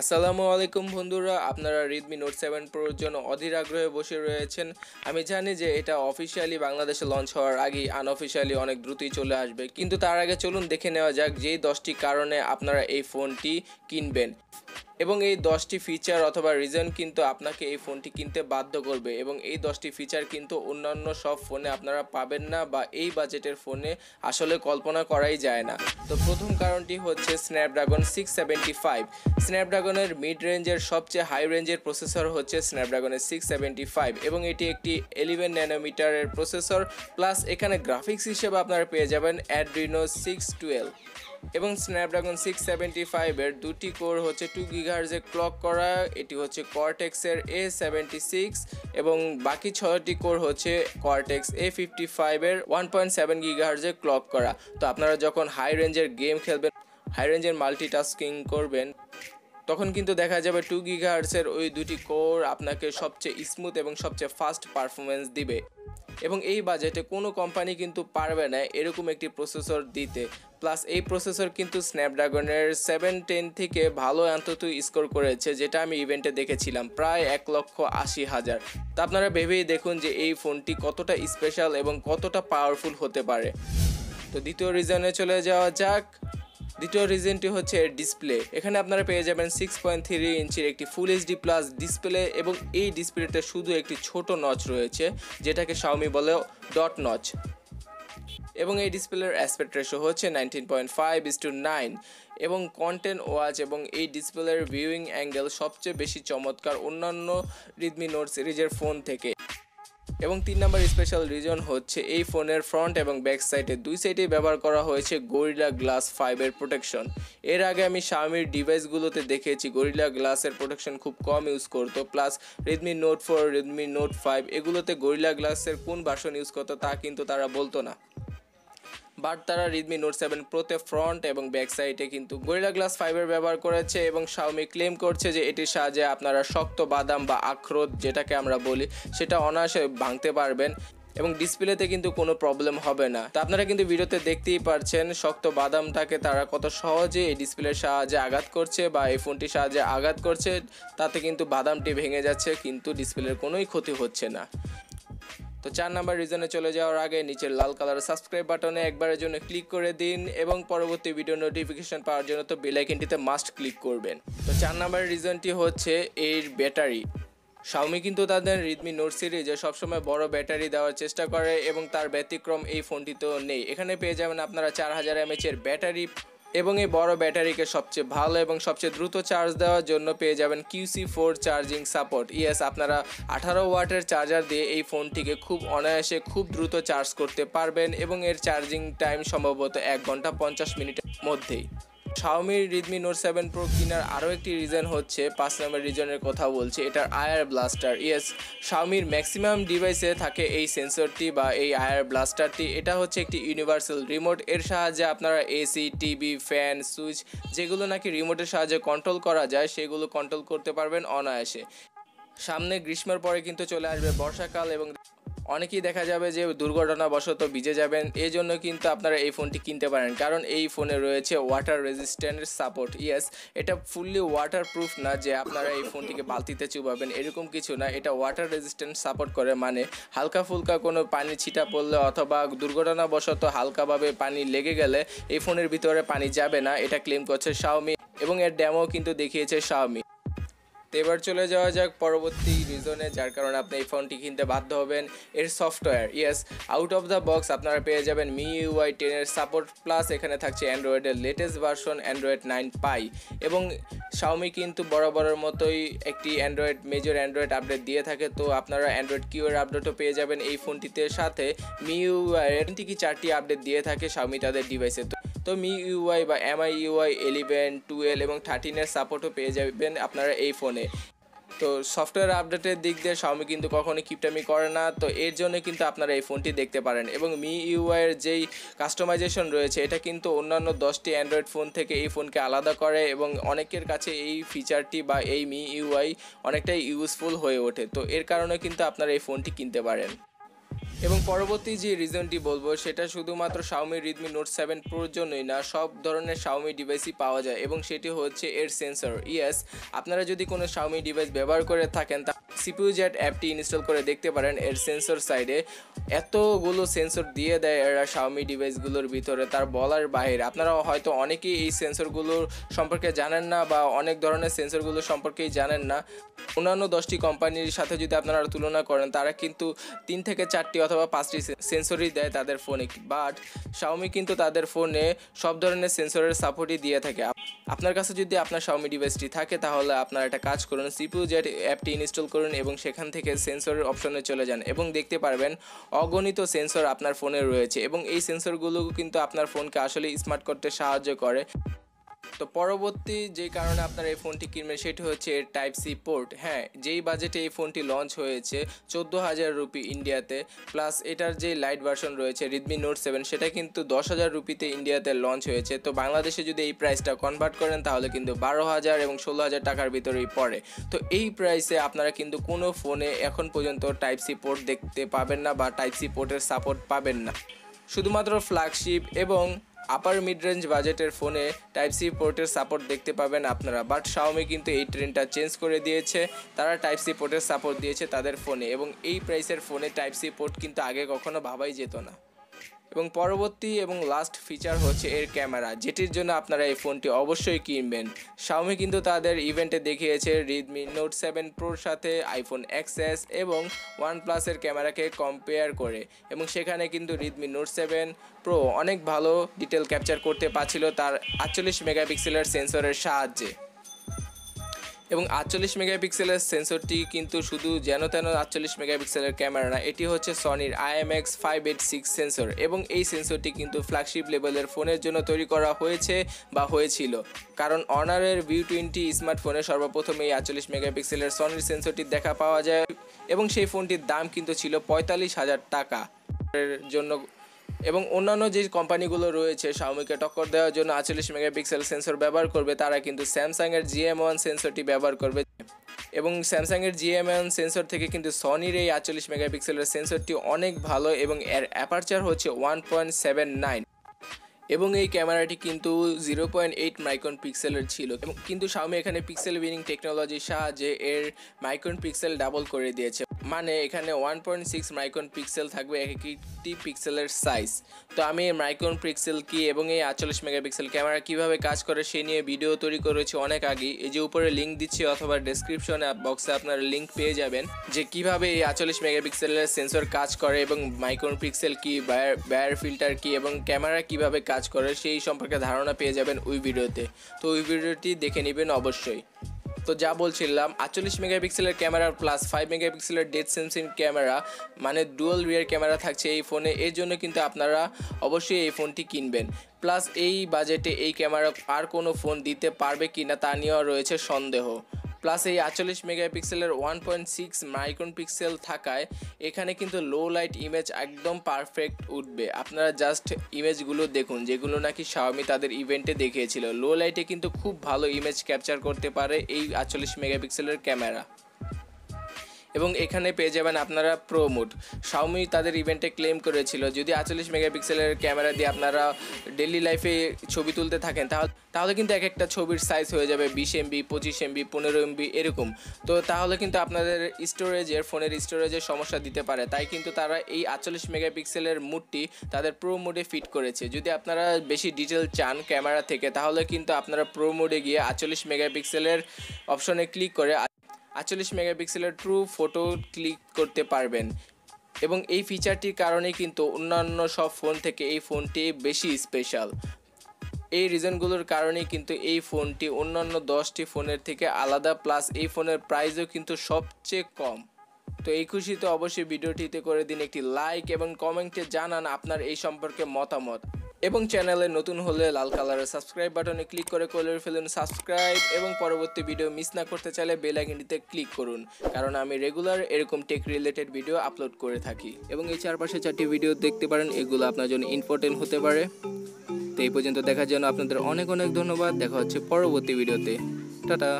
আসসালামু আলাইকুম বন্ধুরা, আপনারা রেডমি নোট সেভেন প্রোর জন্য অধীর আগ্রহে বসে রয়েছেন। আমি জানি যে এটা অফিসিয়ালি বাংলাদেশে লঞ্চ হওয়ার আগেই আনঅফিসিয়ালি অনেক দ্রুতই চলে আসবে। কিন্তু তার আগে চলুন দেখে নেওয়া যাক যেই দশটি কারণে আপনারা এই ফোনটি কিনবেন। এবং এই দশটি ফিচার অথবা রিজন কিন্তু আপনাকে এই ফোনটি কিনতে বাধ্য করবে এবং এই দশটি ফিচার কিন্তু অন্যান্য সব ফোনে আপনারা পাবেন না বা এই বাজেটের ফোনে আসলে কল্পনা করাই যায় না। তো প্রথম কারণটি হচ্ছে স্ন্যাপড্রাগন সিক্স সেভেন্টি ফাইভ স্ন্যাপড্রাগনের মিড রেঞ্জের সবচেয়ে হাই রেঞ্জের প্রসেসর হচ্ছে স্ন্যাপড্রাগনের সিক্স সেভেন্টি ফাইভ এবং এটি একটি এলিভেন ন্যানোমিটারের প্রসেসর প্লাস এখানে গ্রাফিক্স হিসেবে আপনারা পেয়ে যাবেন অ্যাড্রিনো সিক্স টুয়েলভ এবং স্ন্যাপড্রাগন সিক্স সেভেন্টি ফাইভের দুটি কোর হচ্ছে টু গিগার্জে ক্লক করা, এটি হচ্ছে কর্টেক্সের এ সেভেন্টি সিক্স এবং বাকি ছয়টি কোর হচ্ছে কর্টেক্স এ ফিফটি ফাইভের ওয়ান পয়েন্ট সেভেন গিগার্জে ক্লক করা। তো আপনারা যখন হাই রেঞ্জের গেম খেলবেন হাই রেঞ্জের মাল্টিটাস্কিং করবেন, তখন কিন্তু দেখা যাবে টু গিগাহার্সের ওই দুটি কোর আপনাকে সবচেয়ে স্মুথ এবং সবচেয়ে ফাস্ট পারফরমেন্স দিবে। এবং এই বাজেটে কোনো কোম্পানি কিন্তু পারবে না এরকম একটি প্রসেসর দিতে। প্লাস এই প্রসেসর কিন্তু স্ন্যাপড্রাগনের সেভেন টেন থেকে ভালো অন্তত স্কোর করেছে, যেটা আমি ইভেন্টে দেখেছিলাম, প্রায় এক লক্ষ আশি হাজার। তা আপনারা ভেবেই দেখুন যে এই ফোনটি কতটা স্পেশাল এবং কতটা পাওয়ারফুল হতে পারে। তো দ্বিতীয় রিজনে চলে যাওয়া যাক। দ্বিতীয় রিজনটি হচ্ছে ডিসপ্লে এখানে আপনারা পেয়ে যাবেন সিক্স পয়েন্ট থ্রি ইঞ্চির একটি ফুল এইচডি প্লাস ডিসপ্লে এবং এই ডিসপ্লেতে শুধু একটি ছোট নচ রয়েছে, যেটাকে শাওমি বলে ডট নচ এবং এই ডিসপ্লের অ্যাসপেক্ট রেশো হচ্ছে nineteen point five is to nine এবং কন্টেন্ট ওয়াচ এবং এই ডিসপ্লের ভিউইং অ্যাঙ্গেল সবচেয়ে বেশি চমৎকার অন্যান্য রিডমি নোট সিরিজের ফোন থেকে। এবং তিন নম্বর স্পেশাল রিজন হচ্ছে এই ফোনের ফ্রন্ট এবং ব্যাক সাইডে দুই সাইডেই ব্যবহার করা হয়েছে গরিলা গ্লাস ফাইভের প্রোটেকশন এর আগে আমি শাওমির ডিভাইসগুলোতে দেখেছি গরিলা গ্লাসের প্রোটেকশন খুব কম ইউজ করতো। Plus Redmi note four Redmi note five এগুলোতে গরিলা গ্লাসের কোন ভার্সন ইউজ করতো তা কিন্তু তারা বলতো না। বাট তারা রিডমি নোট সেভেন প্রোতে ফ্রন্ট এবং ব্যাক সাইডে কিন্তু গরিলা গ্লাস ফাইবার ব্যবহার করেছে এবং শাওমি ক্লেম করছে যে এটির সাহায্যে আপনারা শক্ত বাদাম বা আখরোট যেটাকে আমরা বলি, সেটা অনায়াসে ভাঙতে পারবেন এবং ডিসপ্লেতে কিন্তু কোনো প্রবলেম হবে না। তো আপনারা কিন্তু ভিডিওতে দেখতেই পারছেন, শক্ত বাদামটাকে তারা কত সহজে এই ডিসপ্লের সাহায্যে আঘাত করছে বা এই ফোনটির সাহায্যে আঘাত করছে, তাতে কিন্তু বাদামটি ভেঙে যাচ্ছে, কিন্তু ডিসপ্লের কোনোই ক্ষতি হচ্ছে না। তো চার নাম্বার রিজনে চলে যাওয়ার আগে নিচের লাল কালার সাবস্ক্রাইব বাটনে একবারের জন্য ক্লিক করে দিন এবং পরবর্তী ভিডিও নোটিফিকেশন পাওয়ার জন্য তো বেল আইকনটিতে মাস্ট ক্লিক করবেন। তো চার নাম্বার রিজনটি হচ্ছে এর ব্যাটারি শাওমি কিন্তু তাদের রিডমি নোট সিরিজে সবসময় বড় ব্যাটারি দেওয়ার চেষ্টা করে এবং তার ব্যতিক্রম এই ফোনটিতেও নেই। এখানে পেয়ে যাবেন আপনারা চার হাজার এমএচের ব্যাটারি এবং এই বড় ব্যাটারিকে সবচেয়ে ভালো এবং সবচেয়ে দ্রুত চার্জ দেওয়ার জন্য পেয়ে যাবেন QC four charging support yes আপনারা আঠারো ওয়াটের চার্জার দিয়ে এই ফোনটিকে খুব অনায়াসে খুব দ্রুত চার্জ করতে পারবেন এবং এর চার্জিং টাইম সম্ভবত এক ঘণ্টা পঞ্চাশ মিনিটের মধ্যেই। শাওমির রিডমি নোট সেভেন প্রো কেনার আরও একটি রিজন হচ্ছে, পাঁচ নম্বর রিজনের কথা বলছি, এটার আয়ার ব্লাস্টার ইয়েস শাওমির ম্যাক্সিমাম ডিভাইসে থাকে এই সেন্সরটি বা এই আয়ার ব্লাস্টারটি এটা হচ্ছে একটি ইউনিভার্সাল রিমোট এর সাহায্যে আপনারা এসি টিভি ফ্যান সুইচ যেগুলো নাকি রিমোটের সাহায্যে কন্ট্রোল করা যায়, সেগুলো কন্ট্রোল করতে পারবেন অনায়াসে। সামনে গ্রীষ্মের পরে কিন্তু চলে আসবে বর্ষাকাল এবং অনেকেই দেখা যাবে যে দুর্ঘটনাবশত ভিজে যাবেন এই জন্য কিন্তু আপনারা এই ফোনটি কিনতে পারেন। কারণ এই ফোনে রয়েছে ওয়াটার রেজিস্ট্যান্ট সাপোর্ট ইয়েস এটা ফুললি ওয়াটার প্রুফ না যে আপনারা এই ফোনটিকে বালতিতে চুবাবেন, এরকম কিছু না। এটা ওয়াটার রেজিস্ট্যান্ট সাপোর্ট করে মানে হালকা ফুলকা কোনো পানি ছিটা পড়লে অথবা দুর্ঘটনাবশত হালকাভাবে পানি লেগে গেলে এই ফোনের ভিতরে পানি যাবে না, এটা ক্লেম করছে শাওমি এবং এর ড্যামও কিন্তু দেখিয়েছে শাওমি তো এবার চলে যাওয়া যাক পরবর্তী রিজনে যার কারণে আপনি এই ফোনটি কিনতে বাধ্য হবেন। এর software yes out of the box আপনারা পেয়ে যাবেন মি ইউআই টেনের সাপোর্ট প্লাস এখানে থাকছে অ্যান্ড্রয়েডের latest version Android nine pie এবং শাওমি কিন্তু বরাবরের মতোই একটি অ্যান্ড্রয়েড মেজর অ্যান্ড্রয়েড আপডেট দিয়ে থাকে। তো আপনারা অ্যান্ড্রয়েড কিউয়ের আপডেটও পেয়ে যাবেন এই ফোনটিতে সাথে মি ইউআইয়ের কি চারটি আপডেট দিয়ে থাকে শাওমি তাদের ডিভাইসে তো তো মি ইউআই বা এমআই ইউআই এলিভেন টুয়েলভ এবং থার্টিনের সাপোর্টও পেয়ে যাবেন আপনারা এই ফোনে তো সফটওয়্যার আপডেটের দিক দিয়ে শাওমি কিন্তু কখনোই কিপটামি করে না, তো এর জন্য কিন্তু আপনারা এই ফোনটি দেখতে পারেন। এবং মি ইউআইয়ের যেই কাস্টমাইজেশন রয়েছে, এটা কিন্তু অন্যান্য দশটি অ্যান্ড্রয়েড ফোন থেকে এই ফোনকে আলাদা করে এবং অনেকের কাছে এই ফিচারটি বা এই মি ইউআই অনেকটাই ইউজফুল হয়ে ওঠে। তো এর কারণে কিন্তু আপনারা এই ফোনটি কিনতে পারেন। এবং পরবর্তী যে রিজনটি বলব, সেটা শুধুমাত্র শাওমি রিডমি নোট সেভেন প্রোর জন্যই না, সব ধরনের শাওমি ডিভাইসই পাওয়া যায় এবং সেটি হচ্ছে এর সেন্সর ইয়েস আপনারা যদি কোনো শাওমি ডিভাইস ব্যবহার করে থাকেন, তা সিপিউ জ্যাট অ্যাপটি ইনস্টল করে দেখতে পারেন। এর সেন্সর সাইডে এতগুলো সেন্সর দিয়ে দেয় এরা শাওমি ডিভাইসগুলোর ভিতরে, তার বলার বাইরে। আপনারা হয়তো অনেকেই এই সেন্সরগুলোর সম্পর্কে জানেন না বা অনেক ধরনের সেন্সরগুলো সম্পর্কেই জানেন না। অন্যান্য দশটি কোম্পানির সাথে যদি আপনারা তুলনা করেন, তারা কিন্তু তিন থেকে চারটি অথবা পাঁচটি সেন্সরই দেয় তাদের ফোনে। বাট শাওমি কিন্তু তাদের ফোনে সব ধরনের সেন্সরের সাপোর্টই দিয়ে থাকে। আপনার কাছে যদি আপনার শাওমি ডিভাইসটি থাকে, তাহলে আপনারা একটা কাজ করুন। সিপিউ জেট অ্যাপটি ইনস্টল করুন। এবং সেখান থেকে সেন্সরের অপশনে চলে যান এবং দেখতে পারবেন অগণিত সেন্সর আপনার ফোনে রয়েছে এবং এই সেন্সরগুলো কিন্তু আপনার ফোনকে আসলে স্মার্ট করতে সাহায্য করে। তো পরবর্তী যে কারণে আপনারা এই ফোনটি কিনবেন, সেটি হচ্ছে এর টাইপ সি পোর্ট হ্যাঁ যেই বাজেটে এই ফোনটি লঞ্চ হয়েছে, চোদ্দ হাজার রুপি ইন্ডিয়াতে প্লাস এটার যে লাইট ভার্সন রয়েছে রেডমি নোট সেভেন সেটা কিন্তু দশ হাজার রুপিতে ইন্ডিয়াতে লঞ্চ হয়েছে। তো বাংলাদেশে যদি এই প্রাইসটা কনভার্ট করেন, তাহলে কিন্তু বারো হাজার এবং ষোলো হাজার টাকার ভিতরেই পড়ে। তো এই প্রাইসে আপনারা কিন্তু কোনো ফোনে এখন পর্যন্ত টাইপ সি পোর্ট দেখতে পাবেন না বা টাইপ সি পোর্টের সাপোর্ট পাবেন না। শুধুমাত্র ফ্ল্যাগশিপ এবং আপার মিড রেঞ্জ বাজেটের ফোনে টাইপ সি পোর্টের সাপোর্ট দেখতে পাবেন আপনারা। বাট শাওমি কিন্তু এই ট্রেনটা চেঞ্জ করে দিয়েছে। তারা টাইপ সি পোর্টের সাপোর্ট দিয়েছে তাদের ফোনে এবং এই প্রাইসের ফোনে টাইপ সি পোর্ট কিন্তু আগে কখনো ভাবাই যেত না। এবং পরবর্তী এবং লাস্ট ফিচার হচ্ছে এর ক্যামেরা যেটির জন্য আপনারা এই ফোনটি অবশ্যই কিনবেন। শাওমি কিন্তু তাদের ইভেন্টে দেখিয়েছে রিডমি নোট সেভেন প্রোর সাথে আইফোন এক্সএস এবং ওয়ান প্লাসের ক্যামেরাকে কম্পেয়ার করে। এবং সেখানে কিন্তু রিডমি নোট সেভেন প্রো অনেক ভালো ডিটেল ক্যাপচার করতে পারছিল তার আটচল্লিশ মেগাপিক্সেলের সেন্সরের সাহায্যে। এবং আটচল্লিশ মেগাপিক্সেলের সেন্সরটি কিন্তু শুধু যেন তেন আটচল্লিশ মেগাপিক্সেলের ক্যামেরা না, এটি হচ্ছে সনির IMX five eight six sensor এবং এই সেন্সরটি কিন্তু ফ্ল্যাগশিপ লেভেলের ফোনের জন্য তৈরি করা হয়েছে বা হয়েছিল। কারণ অনারের ভিউ টোয়েন্টি স্মার্টফোনে সর্বপ্রথম এই আটচল্লিশ মেগাপিক্সেলের সনির সেন্সরটি দেখা পাওয়া যায় এবং সেই ফোনটির দাম কিন্তু ছিল পঁয়তাল্লিশ হাজার টাকা। জন্য এবং অন্যান্য যে কোম্পানিগুলো রয়েছে শাওমিকে টক্কর দেওয়ার জন্য আটচল্লিশ মেগাপিক্সেল সেন্সর ব্যবহার করবে, তারা কিন্তু স্যামসাংয়ের জিএম ওয়ান সেন্সরটি ব্যবহার করবে। এবং স্যামসাংয়ের জিএম ওয়ান সেন্সর থেকে কিন্তু সনির এই আটচল্লিশ মেগাপিক্সেলের সেন্সরটি অনেক ভালো এবং এর অ্যাপারচার হচ্ছে ওয়ান পয়েন্ট সেভেন নাইন এবং এই ক্যামেরাটি কিন্তু জিরো পয়েন্ট এইট মাইক্রন পিক্সেলের ছিল। এবং কিন্তু শাওমি এখানে পিক্সেল উইনিং টেকনোলজির সাহায্যে এর মাইক্রন পিক্সেল ডাবল করে দিয়েছে। মানে এখানে one point six micron pixel থাকবে এক একটি পিক্সেলের সাইজ তো আমি এই মাইক্রন পিক্সেল কি এবং এই আটচল্লিশ মেগাপিক্সেল ক্যামেরা কীভাবে কাজ করে সে নিয়ে ভিডিও তৈরি করেছি অনেক আগেই। এই যে উপরে লিঙ্ক দিচ্ছি অথবা ডেসক্রিপশনে বক্সে আপনারা লিঙ্ক পেয়ে যাবেন যে কীভাবে এই আটচল্লিশ মেগাপিক্সেলের সেন্সর কাজ করে এবং মাইক্রন পিক্সেল কি বায়ার বায়ার ফিল্টার কি এবং ক্যামেরা কীভাবে কাজ করে, সেই সম্পর্কে ধারণা পেয়ে যাবেন ওই ভিডিওতে। তো ওই ভিডিওটি দেখে নেবেন অবশ্যই। তো যা বলছিলাম, আটচল্লিশ মেগাপিক্সেলের ক্যামেরা প্লাস ফাইভ মেগাপিক্সেলের ডেট সেন্সিং ক্যামেরা মানে ডুয়াল রিয়ার ক্যামেরা থাকছে এই ফোনে এর জন্য কিন্তু আপনারা অবশ্যই এই ফোনটি কিনবেন। প্লাস এই বাজেটে এই ক্যামেরা আর কোনো ফোন দিতে পারবে কি না তা নিয়েও রয়েছে সন্দেহ। প্লাস এই আটচল্লিশ মেগাপিক্সেলের one point six micron pixel থাকায় এখানে কিন্তু লো লাইট ইমেজ একদম পারফেক্ট উঠবে। আপনারা জাস্ট ইমেজগুলো দেখুন, যেগুলো নাকি শাওমি তাদের ইভেন্টে দেখিয়েছিল। লো লাইটে কিন্তু খুব ভালো ইমেজ ক্যাপচার করতে পারে এই আটচল্লিশ মেগাপিক্সেলের ক্যামেরা এবং এখানে পেয়ে যাবেন আপনারা প্রো মোড শাওমি তাদের ইভেন্টে ক্লেম করেছিল। যদি আটচল্লিশ মেগাপিক্সেলের ক্যামেরা দিয়ে আপনারা ডেলি লাইফে ছবি তুলতে থাকেন, তাহলে তাহলে কিন্তু এক একটা ছবির সাইজ হয়ে যাবে বিশ এমবি পঁচিশ এমবি পনেরো এমবি এরকম। তো তাহলে কিন্তু আপনাদের স্টোরেজের ফোনের স্টোরেজের সমস্যা দিতে পারে। তাই কিন্তু তারা এই আটচল্লিশ মেগাপিক্সেলের মুডটি তাদের প্রো মোডে ফিট করেছে। যদি আপনারা বেশি ডিটেল চান ক্যামেরা থেকে, তাহলে কিন্তু আপনারা প্রো মোডে গিয়ে আটচল্লিশ মেগাপিক্সেলের অপশনে ক্লিক করে আটচল্লিশ মেগাপিক্সেলের ট্রু ফটো ক্লিক করতে পারবেন। এবং এই ফিচারটির কারণে কিন্তু অন্যান্য সব ফোন থেকে এই ফোনটি বেশি স্পেশাল এই রিজনগুলোর কারণেই কিন্তু এই ফোনটি অন্যান্য দশটি ফোনের থেকে আলাদা প্লাস এই ফোনের প্রাইসও কিন্তু সবচেয়ে কম। তো এই খুশিতে অবশ্যই ভিডিওটিতে করে দিন একটি লাইক এবং কমেন্টে জানান আপনার এই সম্পর্কে মতামত। এবং চ্যানেলে নতুন হলে লাল কালারের সাবস্ক্রাইব বাটনে ক্লিক করে করে ফেলুন সাবস্ক্রাইব এবং পরবর্তী ভিডিও মিস না করতে চাইলে বেল আইকনটিতে ক্লিক করুন। কারণ আমি রেগুলার এরকম টেক রিলেটেড ভিডিও আপলোড করে থাকি। এবং এই চারপাশে চারটি ভিডিও দেখতে পারেন, এগুলো আপনার জন্য ইম্পর্টেন্ট হতে পারে। তো এই পর্যন্ত দেখার জন্য আপনাদের অনেক অনেক ধন্যবাদ। দেখা হচ্ছে পরবর্তী ভিডিওতে টাটা।